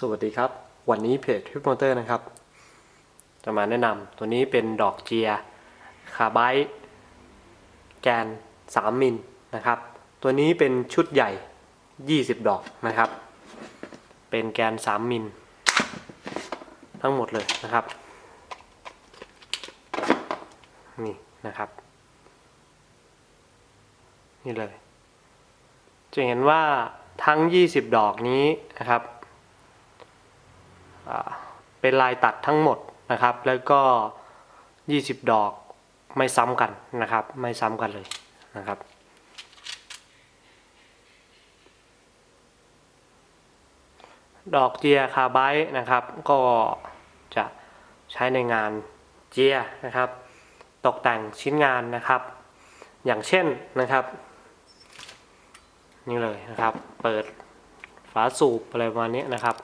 สวัสดีครับ วันนี้เพจทริปมอเตอร์นะครับ จะมาแนะนำตัวนี้เป็นดอกเจียคาร์ไบต์แกน 3 มิลนะครับ ตัวนี้เป็นชุดใหญ่ 20 ดอกนะครับ เป็นแกน 3 มิล ทั้งหมดเลยนะครับ นี่นะครับ นี่เลย จะเห็นว่าทั้ง 20 ดอกนี้นะครับ เป็นลายตัดทั้งหมดนะครับ แล้วก็ 20 ดอกไม่ซ้ำกันนะครับ ไม่ซ้ำกันเลยนะครับดอกเจียคาร์ไบต์นะครับ ก็จะใช้ในงานเจียนะครับ ตกแต่งชิ้นงานนะครับ อย่างเช่นนะครับ นี่เลยนะครับ เปิดฝาสูบอะไรประมาณนี้นะครับ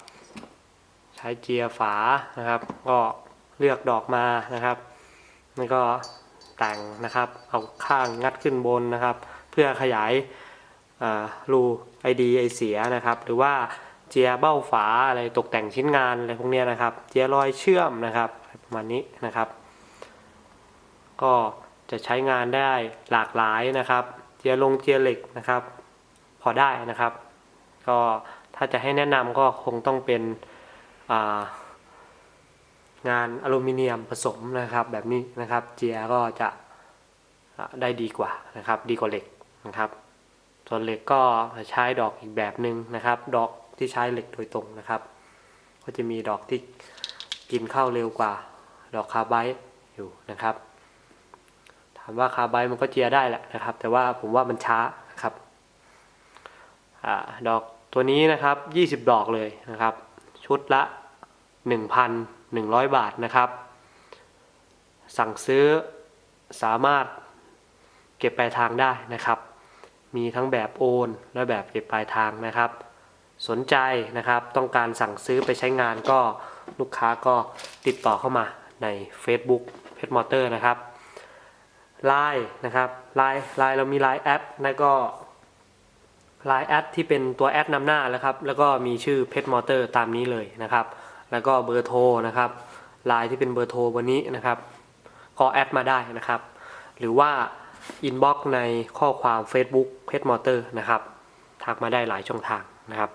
ใช้เจียฝานะครับ ก็เลือกดอกมานะครับแล้วก็แต่งนะครับ เอาข้างงัดขึ้นบนนะครับ เพื่อขยายารูไอดีไอเสียนะครับ หรือว่าเจียเบ้าฝาอะไรตกแต่งชิ้นงานอะไรพวกนี้นะครับ เจียรอยเชื่อมนะครับประมาณนี้นะครับ ก็จะใช้งานได้หลากหลายนะครับ เจียลงเจียเหล็กนะครับ พอได้นะครับ ก็ถ้าจะให้แนะนำก็คงต้องเป็น งานอลูมิเนียมผสมนะครับแบบนี้นะครับเจียก็จะได้ดีกว่านะครับ ดีกว่าเหล็กนะครับ ส่วนเหล็กก็ใช้ดอกอีกแบบหนึ่งนะครับ ดอกที่ใช้เหล็กโดยตรงนะครับ ก็จะมีดอกที่กินข้าวเร็วกว่า ดอกคาร์ไบต์อยู่นะครับ ถามว่าคาร์ไบต์มันก็เจียได้แหละนะครับ แต่ว่าผมว่ามันช้านะครับอดอกตัวนี้นะครับ 20 ดอกเลยนะครับ ชุดละ 1,100 บาทนะครับ สั่งซื้อสามารถเก็บปลายทางได้นะครับ มีทั้งแบบโอน และแบบเก็บปลายทางนะครับ สนใจนะครับต้องการสั่งซื้อไปใช้งานก็ลูกค้าก็ติดต่อเข้ามาใน Facebook เพชรมอเตอร์นะครับไลน์นะครับไลน์ไลน์เรามีไลน์แอดแล้วก็ไลน์แอดที่เป็นตัวแอดนำหน้าแล้วครับ แล้วก็มีชื่อเพชรมอเตอร์ตามนี้เลยนะครับ แล้วก็เบอร์โทรนะครับไลน์ที่เป็นเบอร์โทรวันนี้นะครับก็แอดมาได้นะครับ หรือว่าอินบ็อกซ์ในข้อความ Facebook เพจมอเตอร์นะครับทักมาได้หลายช่องทางนะครับ